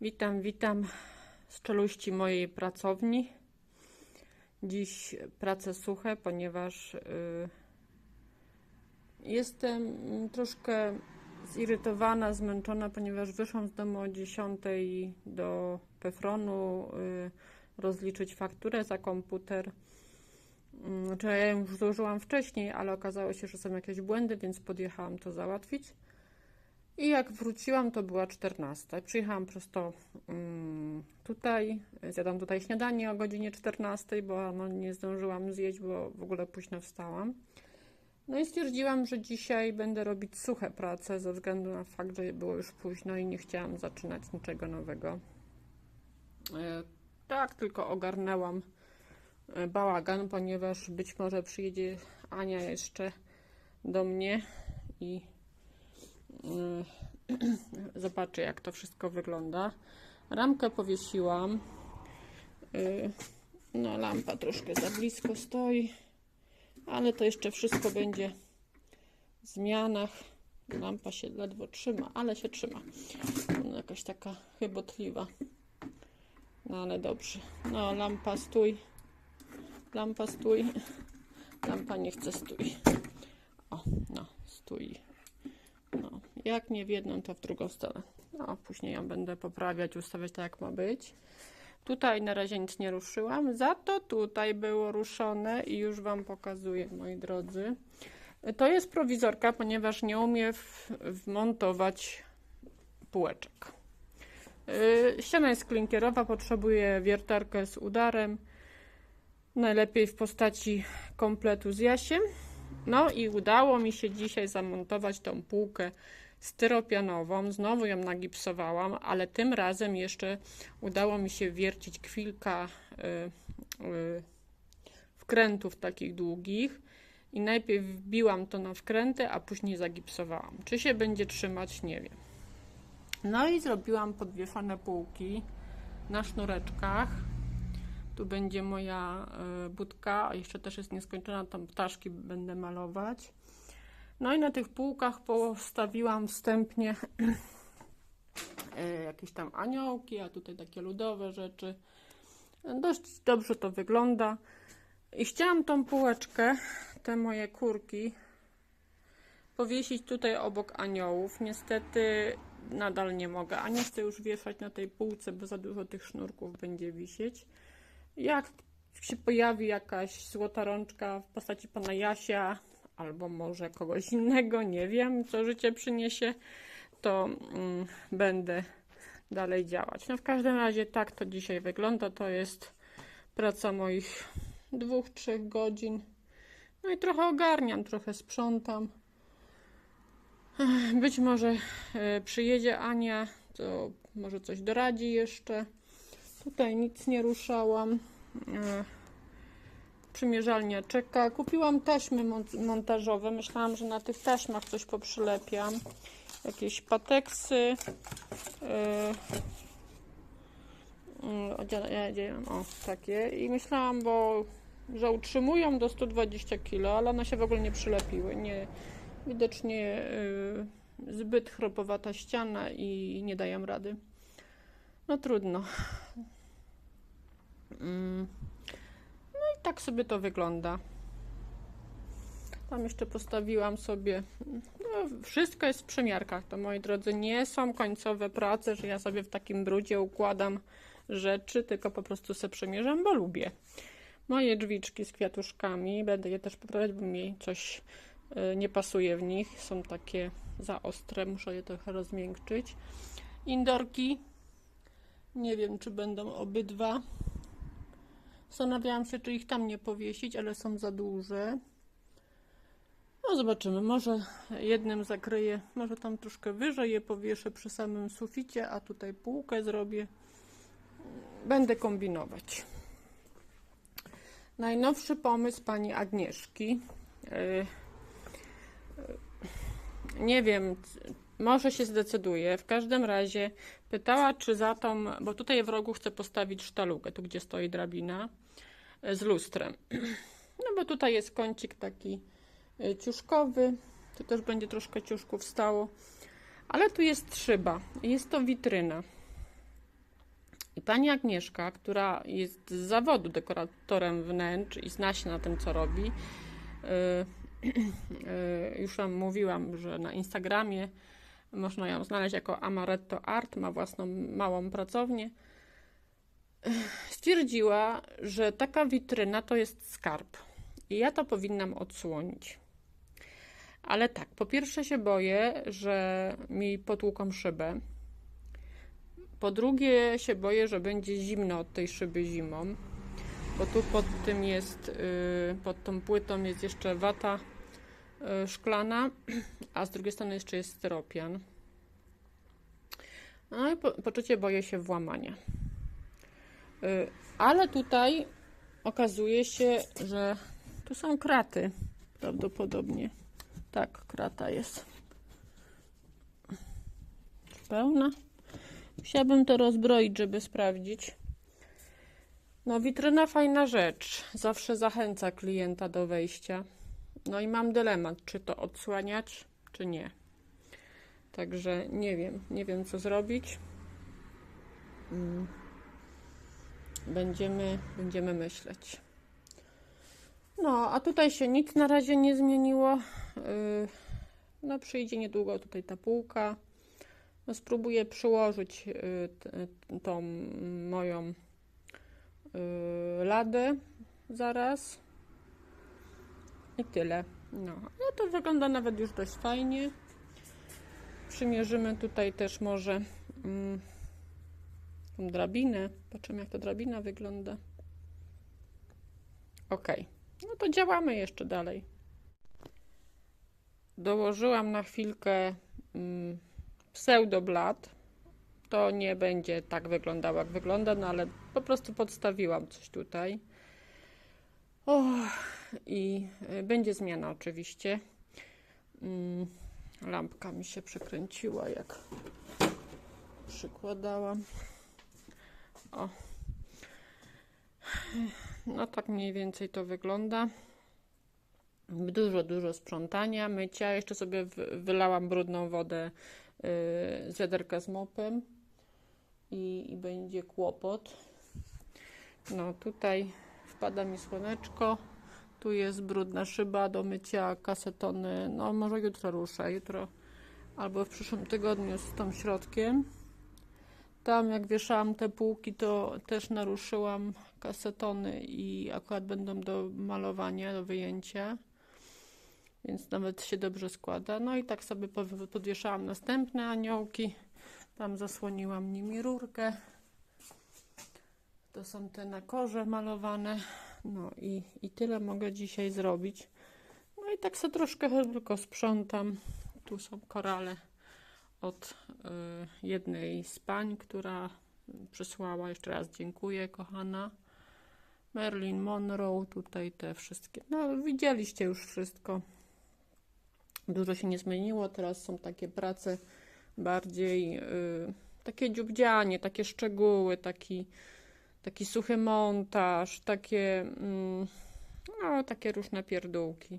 Witam, witam z czeluści mojej pracowni. Dziś prace suche, ponieważ y, jestem troszkę zirytowana, zmęczona, ponieważ wyszłam z domu o 10 do Pefronu y, rozliczyć fakturę za komputer. Mm, Znaczy, ja ją już złożyłam wcześniej, ale okazało się, że są jakieś błędy, więc podjechałam to załatwić. I jak wróciłam, to była 14. Przyjechałam prosto mm, tutaj, zjadłam tutaj śniadanie o godzinie 14, bo no, nie zdążyłam zjeść, bo w ogóle późno wstałam. No i stwierdziłam, że dzisiaj będę robić suche prace ze względu na fakt, że było już późno i nie chciałam zaczynać niczego nowego. E, Tak, tylko ogarnęłam e, bałagan, ponieważ być może przyjedzie Ania jeszcze do mnie i y, zobaczy jak to wszystko wygląda. Ramkę powiesiłam. Y, No, lampa troszkę za blisko stoi, ale to jeszcze wszystko będzie w zmianach. Lampa się ledwo trzyma, ale się trzyma. Ona jakaś taka chybotliwa. No ale dobrze. No, lampa stój. Lampa stój. Lampa nie chce stój. O, no, stój. Jak nie w jedną, to w drugą stronę. No, później ją będę poprawiać, ustawiać tak, jak ma być. Tutaj na razie nic nie ruszyłam, za to tutaj było ruszone i już Wam pokazuję, moi drodzy. To jest prowizorka, ponieważ nie umiem wmontować półeczek. Yy, Ściana jest klinkierowa, potrzebuje wiertarkę z udarem. Najlepiej w postaci kompletu z jasiem. No i udało mi się dzisiaj zamontować tą półkę styropianową. Znowu ją nagipsowałam, ale tym razem jeszcze udało mi się wiercić kilka y, y, wkrętów takich długich. I najpierw wbiłam to na wkręty, a później zagipsowałam. Czy się będzie trzymać, nie wiem. No i zrobiłam podwieszone półki na sznureczkach. Tu będzie moja y, budka, a jeszcze też jest nieskończona, tam ptaszki będę malować. No i na tych półkach postawiłam wstępnie y, jakieś tam aniołki, a tutaj takie ludowe rzeczy. Dość dobrze to wygląda. I chciałam tą półeczkę, te moje kurki, powiesić tutaj obok aniołów. Niestety nadal nie mogę, a nie chcę już wieszać na tej półce, bo za dużo tych sznurków będzie wisieć. Jak się pojawi jakaś złota rączka w postaci pana Jasia, albo może kogoś innego, nie wiem, co życie przyniesie, to mm, będę dalej działać. No w każdym razie tak to dzisiaj wygląda. To jest praca moich dwóch, trzech godzin. No i trochę ogarniam, trochę sprzątam. Być może e, przyjedzie Ania, to może coś doradzi jeszcze. Tutaj nic nie ruszałam. Przymierzalnia czeka. Kupiłam taśmy mon- montażowe. Myślałam, że na tych taśmach coś poprzylepiam. Jakieś pateksy. e, mm, o, takie. I myślałam, bo że utrzymują do 120 kg, ale one się w ogóle nie przylepiły. Nie, widocznie y, zbyt chropowata ściana i nie dają rady. No trudno. Mm. Tak sobie to wygląda. Tam jeszcze postawiłam sobie. No, wszystko jest w przymiarkach. To moi drodzy, nie są końcowe prace, że ja sobie w takim brudzie układam rzeczy, tylko po prostu sobie przemierzam, bo lubię. Moje drzwiczki z kwiatuszkami, będę je też poprawiać, bo mi coś y, nie pasuje w nich. Są takie za ostre, muszę je trochę rozmiękczyć. Indorki. Nie wiem, czy będą obydwa. Zastanawiałam się, czy ich tam nie powiesić, ale są za duże. No zobaczymy, może jednym zakryję, może tam troszkę wyżej je powieszę przy samym suficie, a tutaj półkę zrobię. Będę kombinować. Najnowszy pomysł pani Agnieszki. Yy, yy, Nie wiem, może się zdecyduje. W każdym razie pytała, czy za tą, bo tutaj w rogu chcę postawić sztalugę, tu gdzie stoi drabina, yy, z lustrem. No bo tutaj jest kącik taki yy, ciuszkowy, tu też będzie troszkę ciuszków stało, ale tu jest szyba, jest to witryna. I pani Agnieszka, która jest z zawodu dekoratorem wnętrz i zna się na tym, co robi, yy, już Wam mówiłam, że na Instagramie można ją znaleźć jako Amaretto Art, ma własną małą pracownię. Stwierdziła, że taka witryna to jest skarb i ja to powinnam odsłonić. Ale tak, po pierwsze się boję, że mi potłuką szybę. Po drugie się boję, że będzie zimno od tej szyby zimą, bo tu pod tym jest, yy, pod tą płytą jest jeszcze wata szklana, a z drugiej strony jeszcze jest styropian. No i po, poczucie boję się włamania. Yy, ale tutaj okazuje się, że tu są kraty prawdopodobnie. Tak, krata jest. Pełna. Chciałabym to rozbroić, żeby sprawdzić. No, witryna fajna rzecz. Zawsze zachęca klienta do wejścia. No i mam dylemat, czy to odsłaniać, czy nie. Także nie wiem, nie wiem co zrobić. Mm. Będziemy, będziemy myśleć. No, a tutaj się nic na razie nie zmieniło. Yy, no, przyjdzie niedługo tutaj ta półka. No, spróbuję przyłożyć t- tą moją yy, ladę zaraz. I tyle. No, no to wygląda nawet już dość fajnie. Przymierzymy tutaj też może mm, tą drabinę. Patrzymy jak ta drabina wygląda. Ok. No to działamy jeszcze dalej. Dołożyłam na chwilkę mm, pseudoblat. To nie będzie tak wyglądało, jak wygląda, no ale po prostu podstawiłam coś tutaj. O, I y, będzie zmiana oczywiście. Mm, lampka mi się przekręciła, jak przykładałam. O. No tak mniej więcej to wygląda. Dużo, dużo sprzątania, mycia. Jeszcze sobie wy- wylałam brudną wodę yy, z wiaderka z mopem i, i będzie kłopot. No tutaj wpada mi słoneczko. Tu jest brudna szyba do mycia, kasetony. No może jutro ruszę, jutro albo w przyszłym tygodniu z tą środkiem. Tam jak wieszałam te półki, to też naruszyłam kasetony i akurat będą do malowania, do wyjęcia. Więc nawet się dobrze składa. No i tak sobie podwieszałam następne aniołki. Tam zasłoniłam nimi rurkę. To są te na korze malowane. No i, i tyle mogę dzisiaj zrobić. No i tak sobie troszkę tylko sprzątam. Tu są korale od y, jednej z pań, która przysłała. Jeszcze raz dziękuję, kochana. Marilyn Monroe, tutaj te wszystkie. No, widzieliście już wszystko. Dużo się nie zmieniło. Teraz są takie prace bardziej y, takie dziubdzianie, takie szczegóły, taki, taki suchy montaż, takie, mm, no, takie różne pierdółki.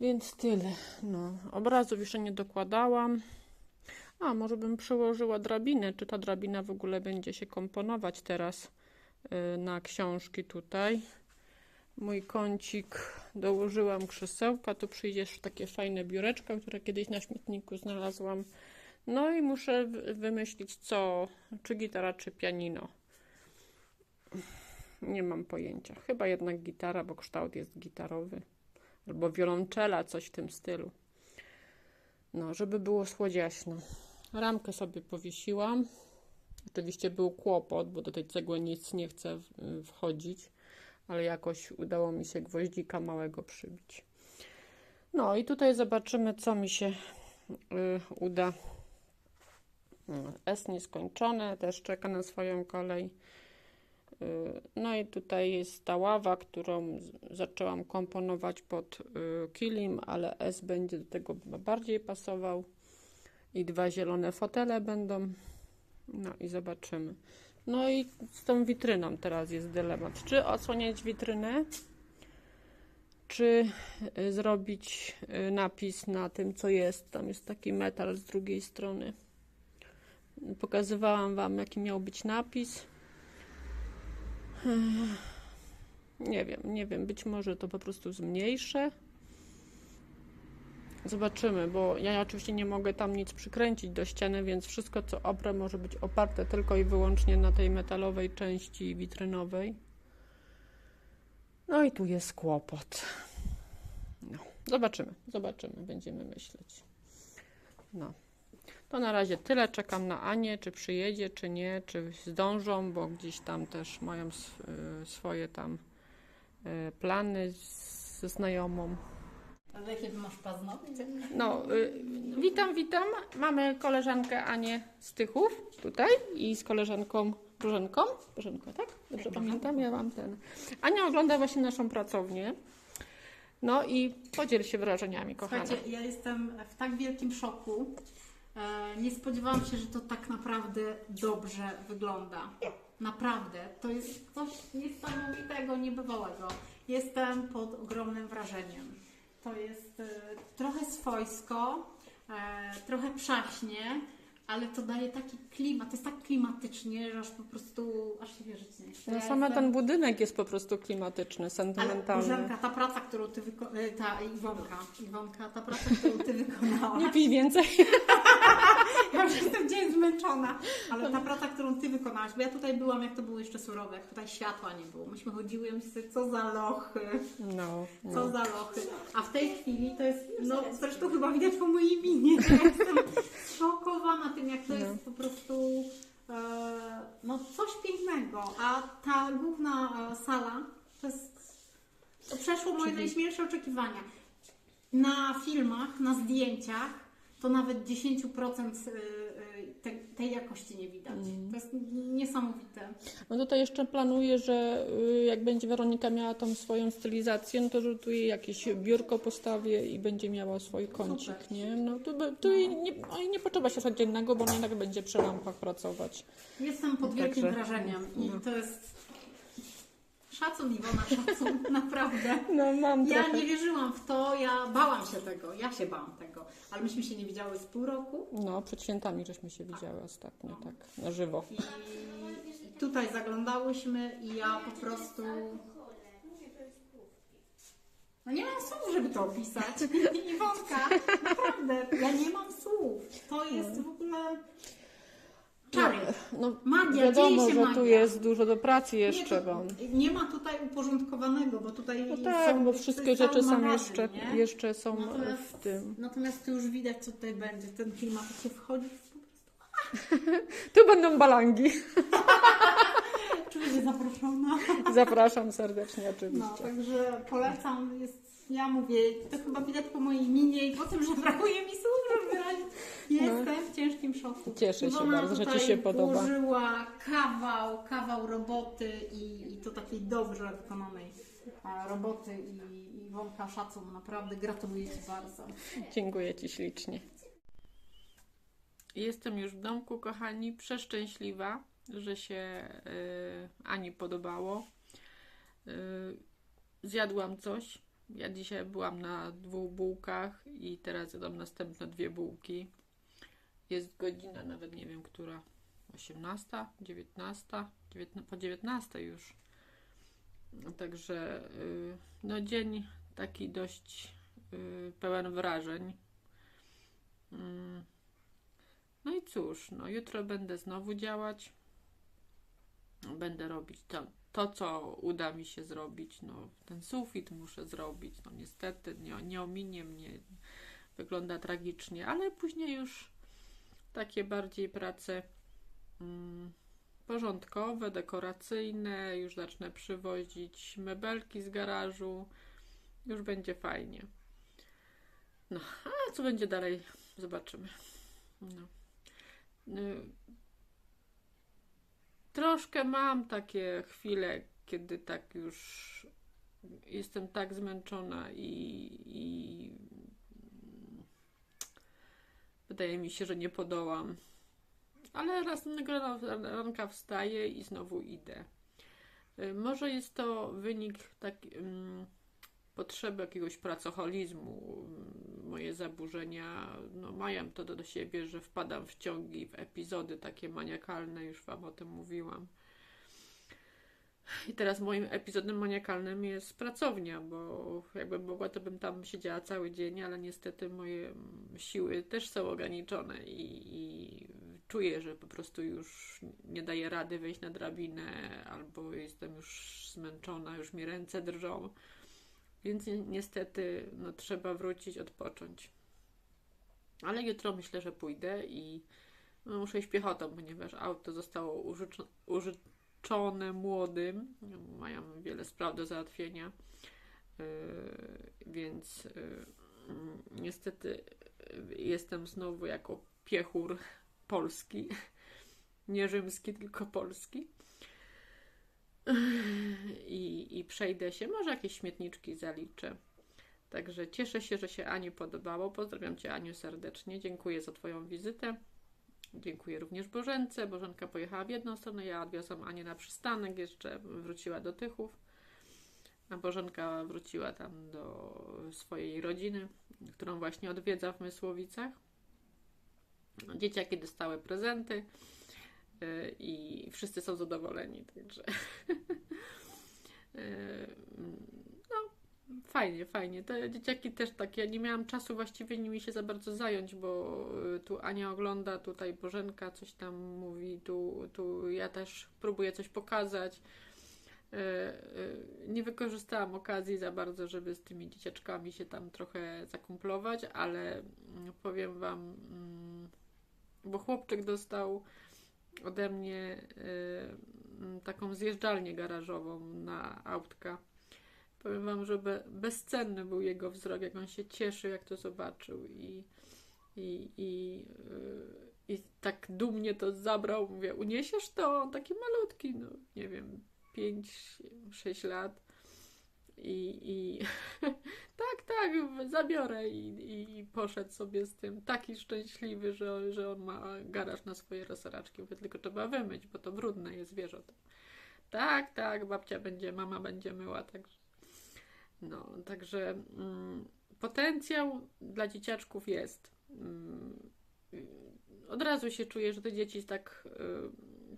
Więc tyle. No, obrazów jeszcze nie dokładałam. A, może bym przyłożyła drabinę. Czy ta drabina w ogóle będzie się komponować teraz y, na książki tutaj? Mój kącik dołożyłam krzesełka. Tu przyjdzie jeszcze takie fajne biureczko, które kiedyś na śmietniku znalazłam. No i muszę wy- wymyślić co, czy gitara, czy pianino. Nie mam pojęcia. Chyba jednak gitara, bo kształt jest gitarowy albo wiolonczela, coś w tym stylu. No, żeby było słodziaśno. Ramkę sobie powiesiłam. Oczywiście był kłopot, bo do tej cegły nic nie chce w- wchodzić, ale jakoś udało mi się gwoździka małego przybić. No i tutaj zobaczymy, co mi się y, uda. S nieskończone, też czeka na swoją kolej. Y, No i tutaj jest ta ława, którą zaczęłam komponować pod y, kilim, ale S będzie do tego bardziej pasował. I dwa zielone fotele będą. No i zobaczymy. No i z tą witryną teraz jest dylemat. Czy odsłaniać witrynę, czy y, zrobić napis na tym, co jest. Tam jest taki metal z drugiej strony. Pokazywałam Wam, jaki miał być napis. Nie wiem, nie wiem, być może to po prostu zmniejszę. Zobaczymy, bo ja oczywiście nie mogę tam nic przykręcić do ściany, więc wszystko co oprę może być oparte tylko i wyłącznie na tej metalowej części witrynowej. No i tu jest kłopot. No, zobaczymy, zobaczymy, będziemy myśleć. No. To na razie tyle. Czekam na Anię, czy przyjedzie, czy nie, czy zdążą, bo gdzieś tam też mają y, swoje tam y, plany z- ze znajomą. Ale jakie masz paznokcie? No, y, witam, witam. Mamy koleżankę Anię Stychów tutaj i z koleżanką Bożenką. Bożenko, tak? Dobrze Tak, pamiętam, ja mam ten. Ania ogląda właśnie naszą pracownię. No i podziel się wrażeniami, kochana. Słuchajcie, ja jestem w tak wielkim szoku. E, nie spodziewałam się, że to tak naprawdę dobrze wygląda. Naprawdę. To jest coś niesamowitego, niebywałego. Jestem pod ogromnym wrażeniem. To jest e, trochę swojsko, e, trochę przaśnie, ale to daje taki klimat, to jest tak klimatycznie, że aż po prostu, aż się wierzyć nie chce. No, sama jestem- ten budynek jest po prostu klimatyczny, Ale sentymentalny. Bożenka, ta praca, którą ty wykonałaś, ta Iwonka, Iwonka, ta praca, którą ty wykonałaś, Nie pij więcej. ja już jestem dzień zmęczona, ale ta praca, którą ty wykonałaś, bo ja tutaj byłam, jak to było jeszcze surowe, jak tutaj światła nie było, myśmy chodziły, ja myślę, co za lochy, No, co no. za lochy, a w tej chwili to jest, no zresztą chyba widać po mojej minie, ja jestem szokowana tym, jak to jest po prostu, e, no coś pięknego, a ta główna e, sala, to jest to przeszło moje Czyli- najśmielsze oczekiwania. Na filmach, na zdjęciach to nawet 10% y, y, te, tej jakości nie widać. Mm. To jest niesamowite. No tutaj jeszcze planuję, że y, jak będzie Weronika miała tą swoją stylizację, no to że tu jej jakieś biurko postawię i będzie miała swój kącik, Super. nie? No tu, tu jej nie, nie potrzeba się codziennego, bo ona jednak będzie przy lampach pracować. Jestem pod Także- wielkim wrażeniem i no. to jest szacun Iwona, szacun, naprawdę. No mam Ja trochę. nie wierzyłam w to, ja bałam się tego, ja się bałam tego, ale myśmy się nie widziały z pół roku No, przed świętami żeśmy się widziały ostatnio, tak, na żywo. i tutaj zaglądałyśmy i ja po prostu... No nie mam słów, żeby to opisać. Iwonka, naprawdę, ja nie mam słów. To jest w ogóle czary. No, Magia, wiadomo, dzieje się że magia. tu jest dużo do pracy Nie, jeszcze, to- bo... nie ma tutaj uporządkowanego, bo tutaj No są, tak, bo to wszystkie rzeczy są magazyn, jeszcze, nie? jeszcze są Natomiast- w tym. Natomiast tu już widać, co tutaj będzie. Ten klimat, się wchodzi, po Tu będą balangi. prostu czuję się zaproszona. Zapraszam serdecznie No, oczywiście. także polecam. Jest, ja mówię, to chyba widać po mojej minie i po tym, że brakuje mi słów, żeby wyrazić. Jestem szoku. Cieszę się Iwona bardzo, że Ci się podoba. Włożyła kawał, kawał roboty i, i to takiej dobrze wykonanej e, roboty i Iwonka szacun, naprawdę gratuluję Ci bardzo. Dziękuję Ci ślicznie. Jestem już w domku, kochani, przeszczęśliwa, że się y, Ani podobało. Y, zjadłam coś. Ja dzisiaj byłam na dwóch bułkach i teraz jadam następne dwie bułki. Jest godzina, nawet nie wiem, która. 18, 19, 19 po 19 już. Także y, no dzień taki dość y, pełen wrażeń. Mm. No i cóż, no jutro będę znowu działać. Będę robić to, to, co uda mi się zrobić. No, ten sufit muszę zrobić. No niestety nie, nie ominie mnie. Wygląda tragicznie, ale później już takie bardziej prace mm, porządkowe, dekoracyjne. Już zacznę przywozić mebelki z garażu. Już będzie fajnie. No, a co będzie dalej? Zobaczymy. No. Y, Troszkę mam takie chwile, kiedy tak już jestem tak zmęczona i, i wydaje mi się, że nie podołam. Ale następnego ran- ranka wstaję i znowu idę. Y, Może jest to wynik tak, ym, potrzeby jakiegoś pracoholizmu, mm, moje zaburzenia no, mają to do siebie, że wpadam w ciągi, w epizody takie maniakalne, już Wam o tym mówiłam. I teraz moim epizodem maniakalnym jest pracownia, bo jakbym mogła, to bym tam siedziała cały dzień, ale niestety moje siły też są ograniczone i, i czuję, że po prostu już nie daję rady wejść na drabinę, albo jestem już zmęczona, już mi ręce drżą. Więc ni- niestety no, trzeba wrócić, odpocząć. Ale jutro myślę, że pójdę i no, muszę iść piechotą, ponieważ auto zostało użycz- użyczone młodym. Mają wiele spraw do załatwienia. Yy, więc mm, niestety jestem znowu jako piechur polski. Nie rzymski, tylko polski. I, I przejdę się, może jakieś śmietniczki zaliczę. Także cieszę się, że się Aniu podobało. Pozdrawiam Cię, Aniu, serdecznie. Dziękuję za Twoją wizytę. Dziękuję również Bożence. Bożenka pojechała w jedną stronę, ja odwiozłam Anię na przystanek, jeszcze wróciła do Tychów. A Bożenka wróciła tam do swojej rodziny, którą właśnie odwiedza w Mysłowicach. Dzieciaki dostały prezenty yy, i wszyscy są zadowoleni, także no fajnie, fajnie. Te dzieciaki też tak, ja nie miałam czasu właściwie nimi się za bardzo zająć, bo yy, tu Ania ogląda, tutaj Bożenka coś tam mówi, tu, tu ja też próbuję coś pokazać. Yy, yy, Nie wykorzystałam okazji za bardzo, żeby z tymi dzieciaczkami się tam trochę zakumplować, ale mm, powiem Wam, mm, bo chłopczyk dostał ode mnie y, mm, taką zjeżdżalnię garażową na autka. Powiem Wam, że be, bezcenny był jego wzrok, jak on się cieszył, jak to zobaczył i, i, i, y, i tak dumnie to zabrał. Mówię, uniesiesz to? On taki malutki, no nie wiem, 5-6 lat. I, i tak, tak, zabiorę i, i poszedł sobie z tym taki szczęśliwy, że, że on ma garaż na swoje roseraczki. Mówię, tylko trzeba wymyć, bo to brudne jest zwierzę. Tak, tak, babcia będzie, mama będzie myła, także no, także mm, potencjał dla dzieciaczków jest. Mm, od razu się czuję, że te dzieci tak,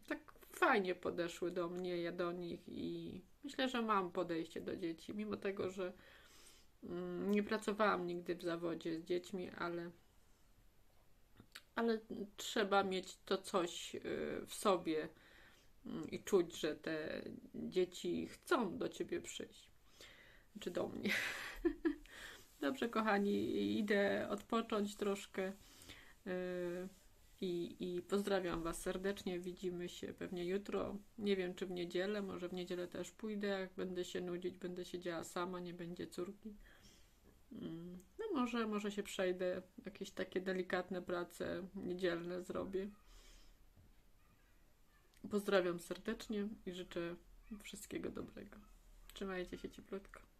y, tak fajnie podeszły do mnie, ja do nich i myślę, że mam podejście do dzieci, mimo tego, że mm, nie pracowałam nigdy w zawodzie z dziećmi, ale, ale trzeba mieć to coś y, w sobie mm, i czuć, że te dzieci chcą do ciebie przyjść. Czy do mnie. Dobrze, kochani, idę odpocząć troszkę. y, I, I pozdrawiam Was serdecznie. Widzimy się pewnie jutro. Nie wiem, czy w niedzielę. Może w niedzielę też pójdę. Jak będę się nudzić, będę siedziała sama, nie będzie córki. Mm, No może, może się przejdę. Jakieś takie delikatne prace niedzielne zrobię. Pozdrawiam serdecznie i życzę wszystkiego dobrego. Trzymajcie się cieplutko.